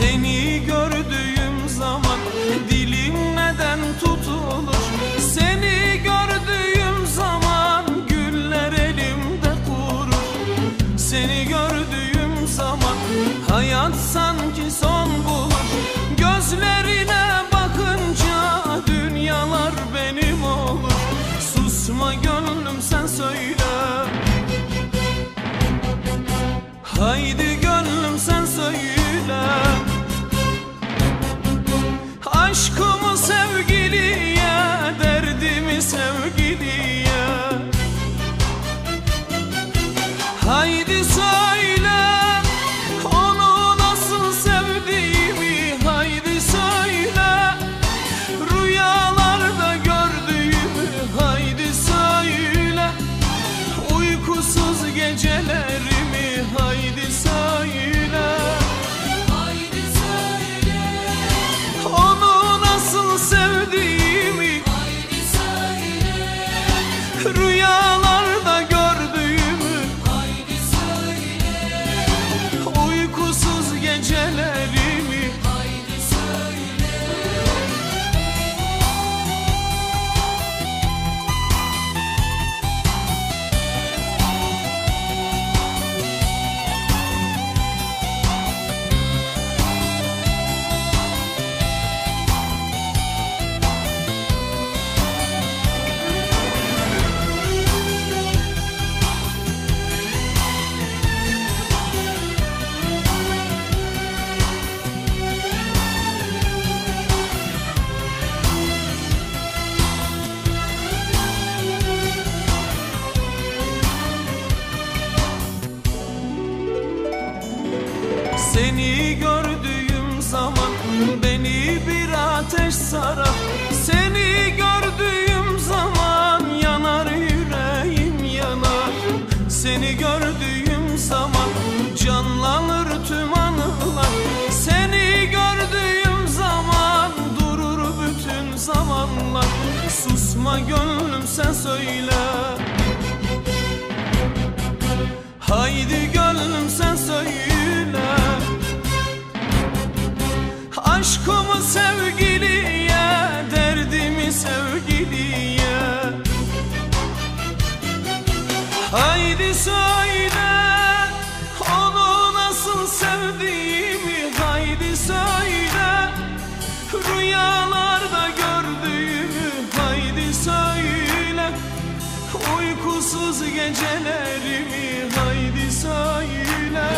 seni gör Aşkımı sevgiliye, derdimi sevgiliye. Haydi söyle Beni bir ateş sarar Seni gördüğüm zaman Yanar yüreğim yanar. Seni gördüğüm zaman Canlanır tüm anılar. Seni gördüğüm zaman Durur bütün zamanlar. Susma gönlüm sen söyle. Haydi gönlüm Haydi söyle Onu nasıl sevdiğimi Haydi söyle. Rüyalarda gördüğümü Haydi söyle. Uykusuz gecelerimi Haydi söyle